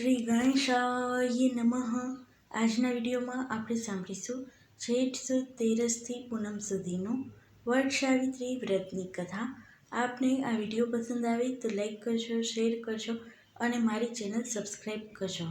શ્રી ગણેશાય નમઃ. આજના વિડીયોમાં આપણે સાંભળીશું જેઠ સુદ તેરસથી પૂનમ સુધીનું વટ સાવિત્રી વ્રતની કથા. આપને આ વીડિયો પસંદ આવે તો લાઈક કરજો, શેર કરજો અને મારી ચેનલ સબસ્ક્રાઈબ કરજો.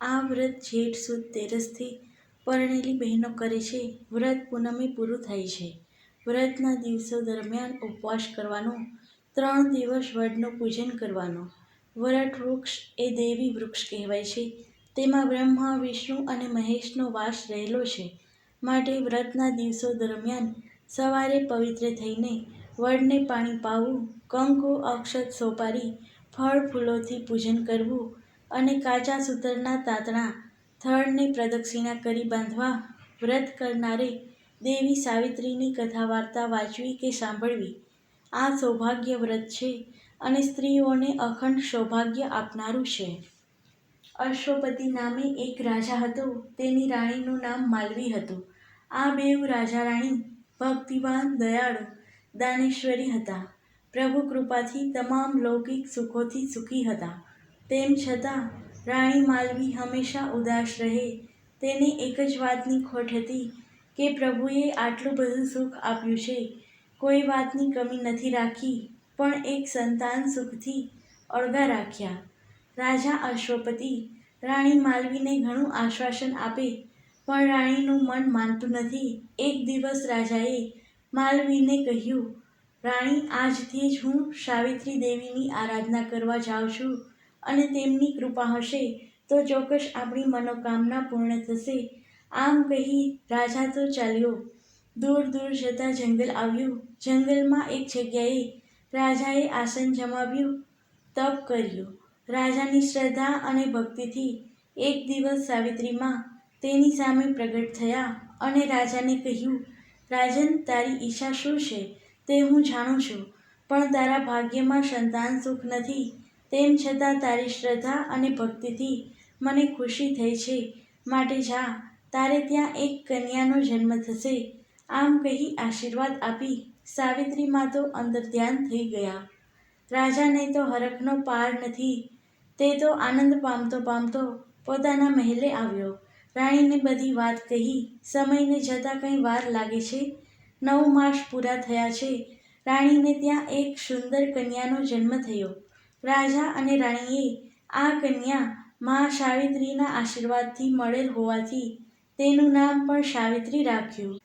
આ વ્રત જેઠ સુદ તેરસથી પરણેલી બહેનો કરે છે. વ્રત પૂનમે પૂરું થાય છે. વ્રતના દિવસો દરમિયાન ઉપવાસ કરવાનો, ત્રણ દિવસ વડનું પૂજન કરવાનું વરટ વૃક્ષ એ દેવી વૃક્ષ કહેવાય છે. તેમાં બ્રહ્મા, વિષ્ણુ અને મહેશનો વાસ રહેલો છે. માટે વ્રતના દિવસો દરમિયાન સવારે પવિત્ર થઈને વડને પાણી પાવું, કંકુ, અક્ષત સોપારી, ફળ ફૂલોથી પૂજન કરવું અને કાચા સૂતરના તાતણા, થળને પ્રદક્ષિણા કરી બાંધવા વ્રત કરનારે દેવી સાવિત્રીની કથા વાર્તા વાંચવી કે સાંભળવી? આ સૌભાગ્ય વ્રત છે અને સ્ત્રીઓને અખંડ સૌભાગ્ય આપનારું છે. અશ્વપતિ નામે એક રાજા હતો. તેની રાણીનું નામ માલવી હતું. આ બેઉ રાજા રાણી, ભક્તિવાન, દયાળુ, દાનેશ્વરી હતા. પ્રભુ કૃપાથી તમામ લૌકિક સુખોથી સુખી હતા. તેમ છતાં, રાણી માલવી હંમેશા ઉદાસ રહે. તેને એક જ વાતની ખોટ હતી કે પ્રભુએ આટલું બધું સુખ આપ્યું છે. કોઈ વાતની કમી નથી રાખી. પણ એક સંતાન સુખથી અળગા રાખ્યા. રાજા અશ્વપતિ રાણી માલવીને ઘણું આશ્વાસન આપે, પણ રાણીનું મન માનતું નથી. એક દિવસ રાજાએ માલવીને કહ્યું, રાણી, આજથી જ હું સાવિત્રી દેવીની આરાધના કરવા જાઉં છું અને તેમની કૃપા હશે તો ચોક્કસ આપણી મનોકામના પૂર્ણ થશે. આમ કહી રાજા તો ચાલ્યો. દૂર દૂર જતાં જંગલ આવ્યું. જંગલમાં એક જગ્યાએ રાજાએ આસન જમાવ્યું, તપ કર્યું. રાજાની શ્રદ્ધા અને ભક્તિથી એક દિવસ સાવિત્રીમાં તેની સામે પ્રગટ થયા અને રાજાને કહ્યું, રાજન, તારી ઈચ્છા શું છે? તે હું જાણું છું, પણ તારા ભાગ્યમાં સંતાન સુખ નથી. તેમ છતાં તારી શ્રદ્ધા અને ભક્તિથી મને ખુશી થઈ છે. માટે જા, તારે ત્યાં એક કન્યાનો જન્મ થશે. આમ કહી આશીર્વાદ આપી સાવિત્રીમાં તો અંદર ધ્યાન થઈ ગયા. રાજાને તો હરખનો પાર નથી, તે તો આનંદ પામતો પામતો પોતાના મહેલે આવ્યો. રાણીને બધી વાત કહી સમયને જતાં કંઈ વાર લાગે છે, નવ માસ પૂરા થયા છે, રાણીને ત્યાં એક સુંદર કન્યાનો જન્મ થયો. રાજા અને રાણીએ આ કન્યા મા સાવિત્રીના આશીર્વાદથી મળેલ હોવાથી તેનું નામ પણ સાવિત્રી રાખ્યું.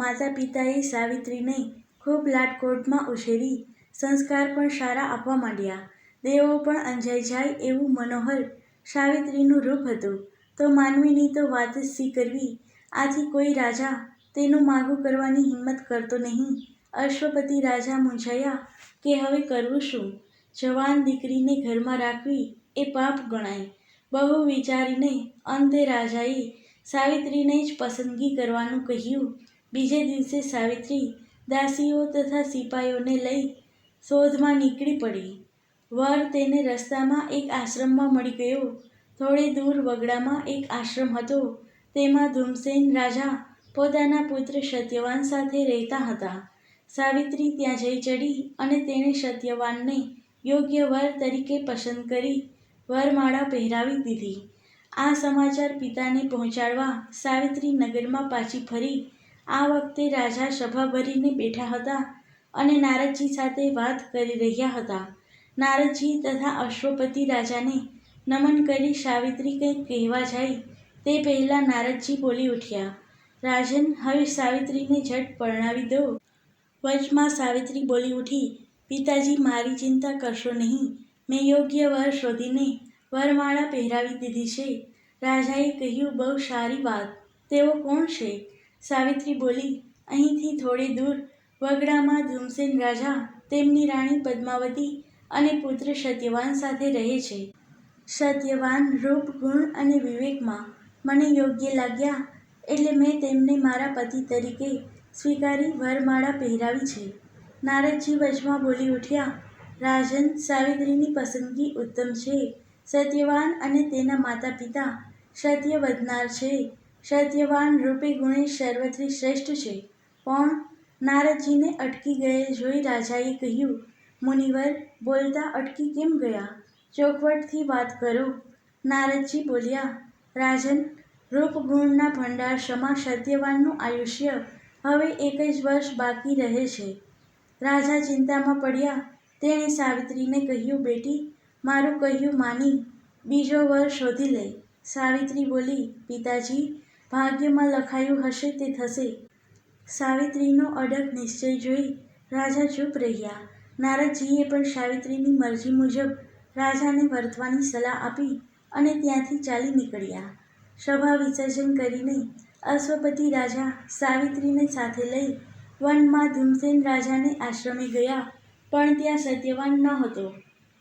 માતા પિતાએ સાવિત્રીને ખૂબ લાટકોટમાં ઉછેરી સંસ્કાર પણ સારા આપવા માંડ્યા. દેવો પણ અંજાઈ જાય એવું મનોહર સાવિત્રીનું રૂપ હતું. તો માનવીની તો વાત જ શી કરવી આથી કોઈ રાજા તેનું માગું કરવાની હિંમત કરતો નહીં. અશ્વપતિ રાજા મૂંઝાયા કે હવે કરવું શું? જવાન દીકરીને ઘરમાં રાખવી એ પાપ ગણાય. બહુ વિચારીને અંતે રાજાએ સાવિત્રીને જ પસંદગી કરવાનું કહ્યું. બીજે દિવસે સાવિત્રી દાસીઓ તથા સિપાઈઓને લઈ શોધમાં નીકળી પડી. વર તેને રસ્તામાં એક આશ્રમમાં મળી ગયો. થોડે દૂર વગડામાં એક આશ્રમ હતો. તેમાં ધૂમસેન રાજા પોતાના પુત્ર સત્યવાન સાથે રહેતા હતા. સાવિત્રી ત્યાં જઈ ચડી અને તેણે સત્યવાનને યોગ્ય વર તરીકે પસંદ કરી વરમાળા પહેરાવી દીધી. આ સમાચાર પિતાને પહોંચાડવા સાવિત્રી નગરમાં પાછી ફરી આ વખતે રાજા સભા ભરીને બેઠા હતા અને નારદજી સાથે વાત કરી રહ્યા હતા. નારદજી તથા અશ્વપતિ રાજાને નમન કરી સાવિત્રી કંઈક કહેવા જાય તે પહેલાં નારદજી બોલી ઉઠ્યા, રાજન, હવે સાવિત્રીને ઝટ પરણાવી દો. વચમાં સાવિત્રી બોલી ઉઠી, પિતાજી, મારી ચિંતા કરશો નહીં. મેં યોગ્ય વર શોધીને વરમાળા પહેરાવી દીધી છે. રાજાએ કહ્યું, બહુ સારી વાત. તેઓ કોણ છે? સાવિત્રી બોલી, અહીંથી થોડી દૂર વગડામાં ધૂમસેન રાજા તેમની રાણી પદ્માવતી અને પુત્ર સત્યવાન સાથે રહે છે. સત્યવાન રૂપ, ગુણ અને વિવેકમાં મને યોગ્ય લાગ્યા એટલે મેં તેમને મારા પતિ તરીકે સ્વીકારી વરમાળા પહેરાવી છે. નારદજી વચમાં બોલી ઉઠ્યા, રાજન, સાવિત્રીની પસંદગી ઉત્તમ છે. સત્યવાન અને તેના માતા પિતા સત્ય વધનાર છે. સત્યવાન રૂપે ગુણે સર્વથી શ્રેષ્ઠ છે. પણ નારદજીને અટકી ગયેલ જોઈ રાજાએ કહ્યું, મુનિવર, બોલતા અટકી કેમ ગયા? ચોખવટથી વાત કરો. નારદજી બોલ્યા, રાજન, રૂપગુણના ભંડાર સમા સત્યવાનનું આયુષ્ય હવે એક જ વર્ષ બાકી રહે છે. રાજા ચિંતામાં પડ્યા. તેણે સાવિત્રીને કહ્યું, બેટી, મારું કહ્યું માની, બીજો વર શોધી લે. સાવિત્રી બોલી, પિતાજી ભાગ્યમાં લખાયું હશે તે થશે. સાવિત્રીનો અડગ નિશ્ચય જોઈ રાજા ચૂપ રહ્યા. નારદજીએ પણ સાવિત્રીની મરજી મુજબ રાજાને વર્તવાની સલાહ આપી અને ત્યાંથી ચાલી નીકળ્યા. સભા વિસર્જન કરીને અશ્વપતિ રાજા સાવિત્રીને સાથે લઈ વનમાં ધૂમસેન રાજાને આશ્રમે ગયા, પણ ત્યાં સત્યવાન ન હતો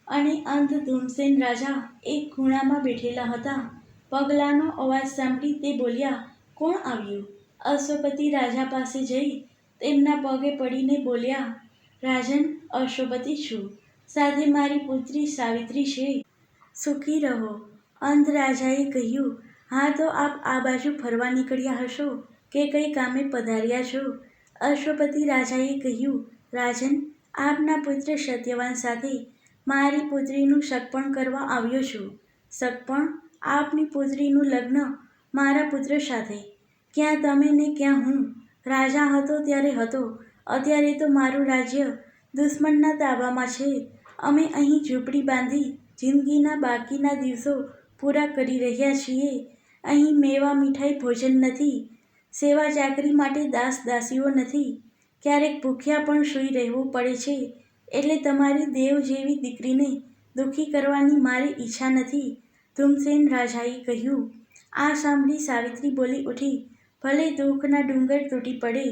અને અંત ધૂમસેન રાજા એક ખૂણામાં બેઠેલા હતા. પગલાંનો અવાજ સાંભળી તે બોલ્યા, કોણ આવ્યું? અશ્વપતિ રાજા પાસે જઈ તેમના પગે પડીને બોલ્યા, રાજન, અશ્વપતિ છું. સાથે મારી પુત્રી સાવિત્રી છે. સુખી રહો. અંધ રાજાએ કહ્યું, હા તો આપ આ બાજુ ફરવા નીકળ્યા હશો કે કઈ કામે પધાર્યા છો? અશ્વપતિ રાજાએ કહ્યું, રાજન, આપના પુત્ર સત્યવાન સાથે મારી પુત્રીનું સગપણ કરવા આવ્યો છું. સગપણ આપની પુત્રીનું લગ્ન મારા પુત્ર સાથે. ક્યાં તમે ને ક્યાં હું? રાજા હતો ત્યારે હતો. અત્યારે તો મારું રાજ્ય દુશ્મનના તાબામાં છે. અમે અહીં ઝૂંપડી બાંધી જિંદગીના બાકીના દિવસો પૂરા કરી રહ્યા છીએ. અહીં મેવા મીઠાઈ ભોજન નથી. સેવા ચાકરી માટે દાસ દાસીઓ નથી. ક્યારેક ભૂખ્યા પણ સૂઈ રહેવું પડે છે. એટલે તમારી દેવ જેવી દીકરીને દુઃખી કરવાની મારી ઈચ્છા નથી. ધૂમસેન રાજાએ કહ્યું, આ સાંભળી સાવિત્રી બોલી ઉઠી, ભલે દુઃખના ડુંગર તૂટી પડે,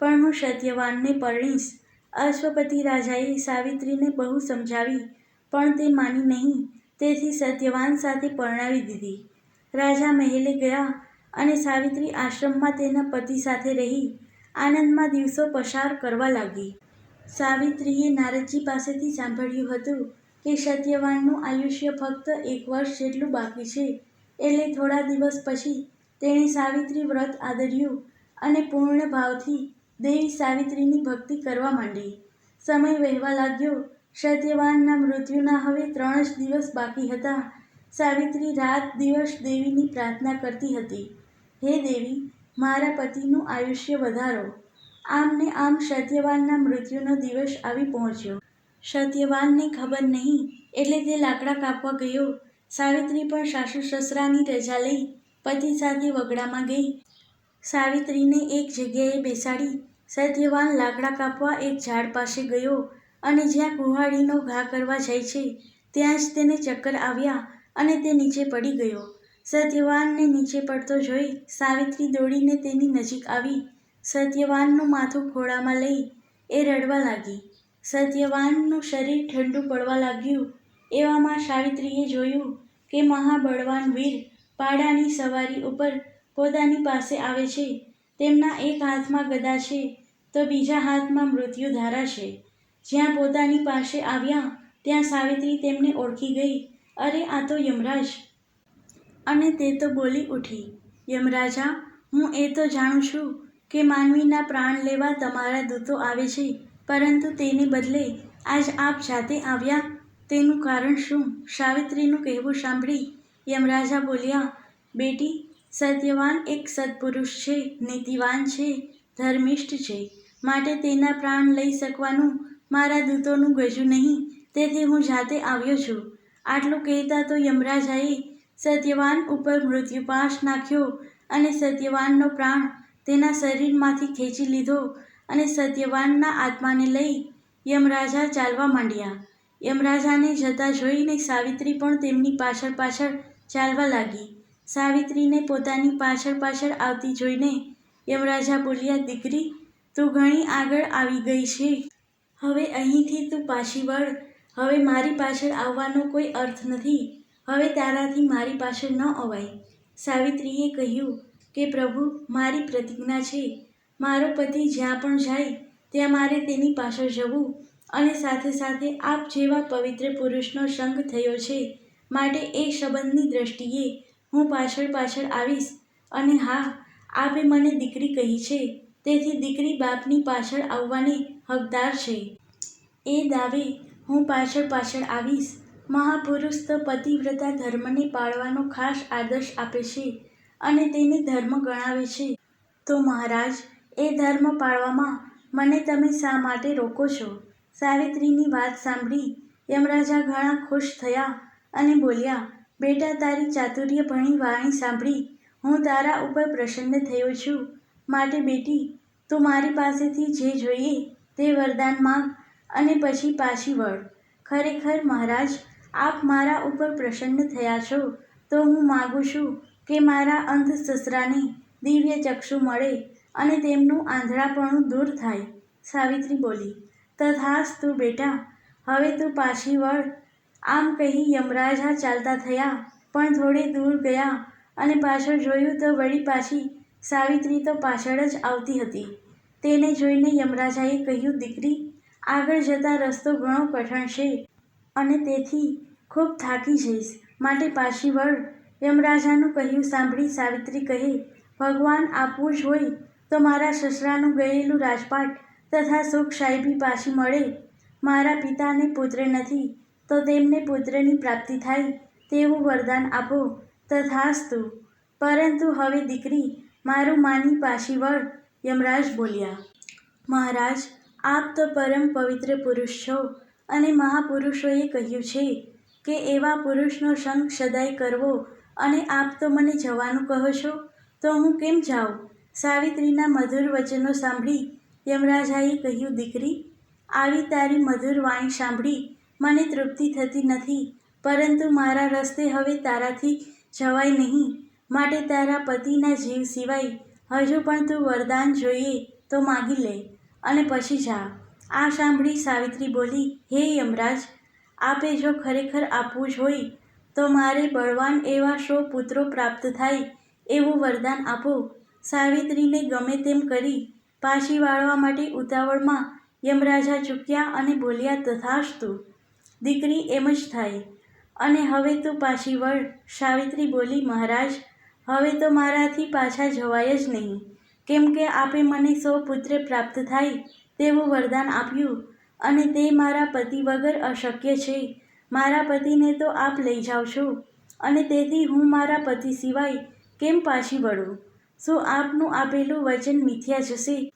પણ હું સત્યવાનને પરણીશ. અશ્વપતિ રાજાએ સાવિત્રીને બહુ સમજાવી, પણ તે માની નહીં, તેથી સત્યવાન સાથે પરણાવી દીધી. રાજા મહેલે ગયા અને સાવિત્રી આશ્રમમાં તેના પતિ સાથે રહી, આનંદમાં દિવસો પસાર કરવા લાગી. સાવિત્રીએ નારદજી પાસેથી સાંભળ્યું હતું કે સત્યવાનનું આયુષ્ય ફક્ત એક વર્ષ જેટલું બાકી છે. એટલે થોડા દિવસ પછી તેણે સાવિત્રી વ્રત આદર્યું અને પૂર્ણ ભાવથી દેવી સાવિત્રીની ભક્તિ કરવા માંડી. સમય વહેવા લાગ્યો. સત્યવાનના મૃત્યુના હવે ત્રણ જ દિવસ બાકી હતા. સાવિત્રી રાત દિવસ દેવીની પ્રાર્થના કરતી હતી, હે દેવી, મારા પતિનું આયુષ્ય વધારો. આમ ને આમ સત્યવાનના મૃત્યુનો દિવસ આવી પહોંચ્યો. સત્યવાનને ખબર નહીં એટલે તે લાકડા કાપવા ગયો. સાવિત્રી પણ સાસુ સસરાની રજા લઈ પતિ સાથે વગડામાં ગઈ. સાવિત્રીને એક જગ્યાએ બેસાડી સત્યવાન લાકડા કાપવા એક ઝાડ પાસે ગયો અને જ્યાં કુહાડીનો ઘા કરવા જાય છે, ત્યાં જ તેને ચક્કર આવ્યા અને તે નીચે પડી ગયો. સત્યવાનને નીચે પડતો જોઈ સાવિત્રી દોડીને તેની નજીક આવી. સત્યવાનનું માથું ખોળામાં લઈ એ રડવા લાગી. સત્યવાનનું શરીર ઠંડુ પડવા લાગ્યું. એવામાં સાવિત્રીએ જોયું કે મહાબળવાન વીર પાડાની સવારી ઉપર પોતાની પાસે આવે છે. તેમના એક હાથમાં ગદા છે, તો બીજા હાથમાં મૃત્યુધારા છે. જ્યાં પોતાની પાસે આવ્યા, ત્યાં સાવિત્રી તેમને ઓળખી ગઈ. અરે, આ તો યમરાજ. અને તે તો બોલી ઉઠી. યમરાજા, હું એ તો જાણું છું કે માનવીના પ્રાણ લેવા તમારા દૂતો આવે છે. પરંતુ તેને બદલે આજ આપ જાતે આવ્યા. તેનું કારણ શું? સાવિત્રીનું કહેવું સાંભળી યમરાજા બોલ્યા, બેટી, સત્યવાન એક સત્પુરુષ છે, નીતિવાન છે, ધર્મિષ્ઠ છે. માટે તેના પ્રાણ લઈ શકવાનું મારા દૂતોનું ગજું નહીં. તેથી હું જાતે આવ્યો છું. આટલું કહેતા તો યમરાજાએ સત્યવાન ઉપર મૃત્યુપાશ નાખ્યો અને સત્યવાનનો પ્રાણ તેના શરીરમાંથી ખેંચી લીધો. અને સત્યવાનના આત્માને લઈ યમરાજા ચાલવા માંડ્યા. યમરાજાને જતા જોઈને સાવિત્રી પણ તેમની પાછળ પાછળ ચાલવા લાગી. સાવિત્રીને પોતાની પાછળ પાછળ આવતી જોઈને યમરાજા બોલ્યા, દીકરી, તું ઘણી આગળ આવી ગઈ છે. હવે અહીંથી તું પાછી વળ. હવે મારી પાછળ આવવાનો કોઈ અર્થ નથી. હવે તારાથી મારી પાછળ ન અવાય. સાવિત્રીએ કહ્યું કે, પ્રભુ, મારી પ્રતિજ્ઞા છે. મારો પતિ જ્યાં પણ જાય, ત્યાં મારે તેની પાછળ જવું અને સાથે સાથે આપ જેવા પવિત્ર પુરુષનો સંગ થયો છે માટે એ સંબંધની દ્રષ્ટિએ હું પાછળ પાછળ આવીશ અને હા, આપે મને દીકરી કહી છે, તેથી દીકરી બાપની પાછળ આવવાની હકદાર છે. એ દાવે હું પાછળ પાછળ આવીશ. મહાપુરુષ તો પતિવ્રતા ધર્મને પાળવાનો ખાસ આદર્શ આપે છે અને તેને ધર્મ ગણાવે છે. તો મહારાજ એ ધર્મ પાળવામાં મને તમે શા માટે રોકો છો? સાવિત્રીની વાત સાંભળી યમરાજા ઘણા ખુશ થયા અને બોલ્યા, બેટા, તારી ચાતુર્ય ભણી વાણી સાંભળી. હું તારા ઉપર પ્રસન્ન થયો છું. માટે બેટી, તું મારી પાસેથી જે જોઈએ તે વરદાન માંગ અને પછી પાછી વળ. ખરેખર મહારાજ, આપ મારા ઉપર પ્રસન્ન થયા છો, તો હું માગું છું કે મારા અંધ સસરાને દિવ્ય ચક્ષુ મળે અને તેમનું આંધળાપણું દૂર થાય. સાવિત્રી બોલી, તથાસ્તુ બેટા, હવે તું પાછી વળ. આમ કહી યમરાજા ચાલતા થયા, પણ થોડે દૂર ગયા અને પાછળ જોયું તો વળી પાછી સાવિત્રી તો પાછળ જ આવતી હતી. તેને જોઈને યમરાજાએ કહ્યું, દીકરી, આગળ જતા રસ્તો ઘણો કઠણ છે અને તેથી ખૂબ થાકી જઈશ. માટે પાછી વળ. યમરાજાનું કહ્યું સાંભળી સાવિત્રી કહે, ભગવાન આપવું જ હોય તો મારા સસરાનું ગયેલું રાજપાટ તથા સુખ સાહેબી પાછી મળે. મારા પિતાને પુત્ર નથી, તો તેમને પુત્રની પ્રાપ્તિ થાય, તેવું વરદાન આપો, તથાસ્તુ. પરંતુ હવે દીકરી, મારું માની પાછી વળ, યમરાજ બોલ્યા. મહારાજ, આપ તો પરમ પવિત્ર પુરુષ છો અને મહાપુરુષોએ કહ્યું છે કે એવા પુરુષનો સંગ સદાય કરવો અને આપ તો મને જવાનું કહો છો, તો હું કેમ જાઉં? સાવિત્રીના મધુર વચનો સાંભળી યમરાજાએ કહ્યું, દીકરી, આવી તારી મધુર વાણી સાંભળી મને તૃપ્તિ થતી નથી, પરંતુ મારા રસ્તે હવે તારાથી જવાય નહીં. માટે તારા પતિના જીવ સિવાય હજુ પણ તું વરદાન જોઈએ તો માગી લે અને પછી જા. આ સાંભળી સાવિત્રી બોલી, હે યમરાજ, આપે જો ખરેખર આપવું જ હોય તો મારે બળવાન એવા સો પુત્રો પ્રાપ્ત થાય એવું વરદાન આપો. સાવિત્રીને ગમે તેમ કરી પાછી વાળવા માટે ઉતાવળમાં યમરાજા ચૂક્યા અને બોલ્યા, તથાસ્તુ, દીકરી એમ જ થાય. અને હવે તો પાછી વળ. સાવિત્રી બોલી, મહારાજ, હવે તો મારાથી પાછા જવાય જ નહીં. કેમ કે આપે મને સો પુત્ર પ્રાપ્ત થાય તેવું વરદાન આપ્યું અને તે મારા પતિ વગર અશક્ય છે. મારા પતિને તો આપ લઈ જાઓ છો અને તેથી હું મારા પતિ સિવાય કેમ પાછી વળું? શું આપનું આપેલું વચન મિથ્યા જશે?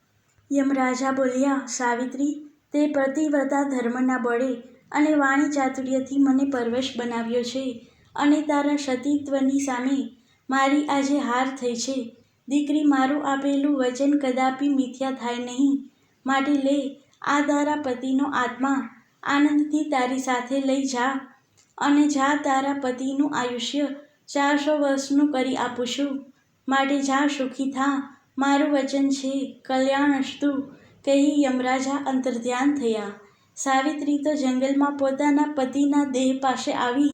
યમરાજા બોલ્યા, સાવિત્રી, તે પ્રતિવ્રતા ધર્મના બળે અને વાણી ચાતુર્યથી મને પરવશ બનાવ્યો છે અને તારા સતીત્વની સામે મારી આજે હાર થઈ છે. દીકરી, મારું આપેલું વચન કદાપી મિથ્યા થાય નહીં. માટે લે, આ તારા પતિનો આત્મા આનંદથી તારી સાથે લઈ જા અને જા તારા પતિનું આયુષ્ય ચારસો વર્ષનું કરી આપું છું. માટે જા સુખી થા, મારું વચન છે કલ્યાણસ્તુ કહી યમરાજા અંતર્ધ્યાન થયા. સાવિત્રી તો જંગલમાં પોતાના પતિના દેહ પાસે આવી,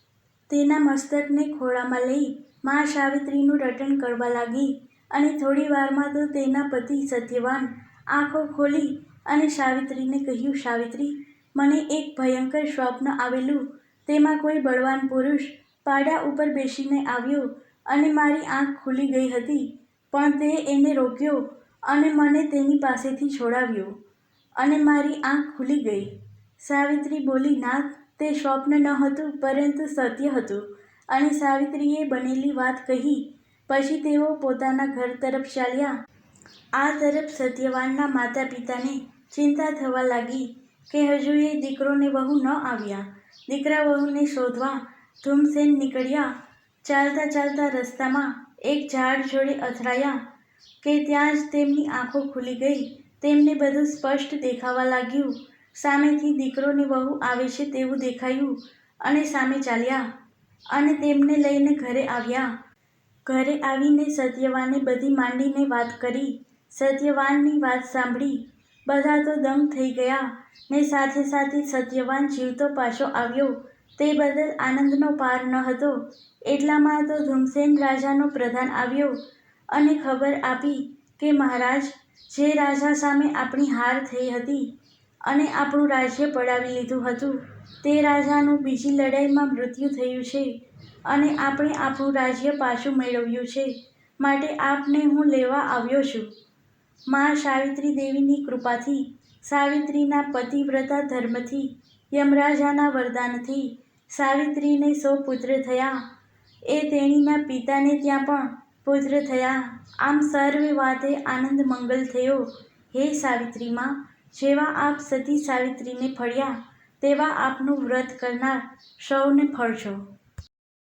તેના મસ્તકને ખોળામાં લઈ મા સાવિત્રીનું રટણ કરવા લાગી અને થોડી વારમાં તો તેના પતિ સત્યવાન આંખો ખોલી અને સાવિત્રીને કહ્યું, સાવિત્રી, મને એક ભયંકર સ્વપ્ન આવેલું. તેમાં કોઈ બળવાન પુરુષ પાડા ઉપર બેસીને આવ્યો અને મારી આંખ ખુલી ગઈ હતી, પણ તે એને રોક્યો અને મને તેની પાસેથી છોડાવ્યો. અને મારી આંખ ખુલી ગઈ. સાવિત્રી બોલી, નાથ, તે સ્વપ્ન ન હતું, પરંતુ સત્ય હતું. અને સાવિત્રીએ બનેલી વાત કહી. પછી તેઓ પોતાના ઘર તરફ ચાલ્યા. આ તરફ સત્યવાનના માતા પિતાને ચિંતા થવા લાગી કે હજુ એ દીકરોને વહુ ન આવ્યા. દીકરા વહુને શોધવા ધૂમસેન નીકળ્યા. ચાલતા ચાલતા રસ્તામાં એક ઝાડ જોડે અથડાયા કે ત્યાં જ તેમની આંખો ખુલી ગઈ. તેમને બધું સ્પષ્ટ દેખાવા લાગ્યું. સામેથી દીકરોને વહુ આવે છે તેવું દેખાયું અને સામે ચાલ્યા અને તેમને લઈને ઘરે આવ્યા. ઘરે આવીને સત્યવાને બધી માંડીને વાત કરી. સત્યવાનની વાત સાંભળી. બધા તો દંગ થઈ ગયા ને સાથે સાથે સત્યવાન જીવતો પાછો આવ્યો. તે બદલ આનંદનો પાર ન હતો. એટલામાં તો ધૂમસેન રાજાનો પ્રધાન આવ્યો અને ખબર આપી કે મહારાજ, જે રાજા સામે આપણી હાર થઈ હતી અને આપણું રાજ્ય પડાવી લીધું હતું, તે રાજાનું બીજી લડાઈમાં મૃત્યુ થયું છે અને આપણે આપણું રાજ્ય પાછું મેળવ્યું છે માટે આપને હું લેવા આવ્યો છું. મા સાવિત્રી દેવીની કૃપાથી, સાવિત્રીના પતિવ્રતા ધર્મથી, યમરાજાના વરદાનથી સાવિત્રીને સો પુત્ર થયા. એ તેણીના પિતાને ત્યાં પણ પુત્ર થયા. આમ સર્વે વાતે આનંદ મંગલ થયો. હે સાવિત્રીમાં, જેવા આપ સતી સાવિત્રીને ફળ્યા, તેવા આપનું વ્રત કરનાર સૌને ફળજો.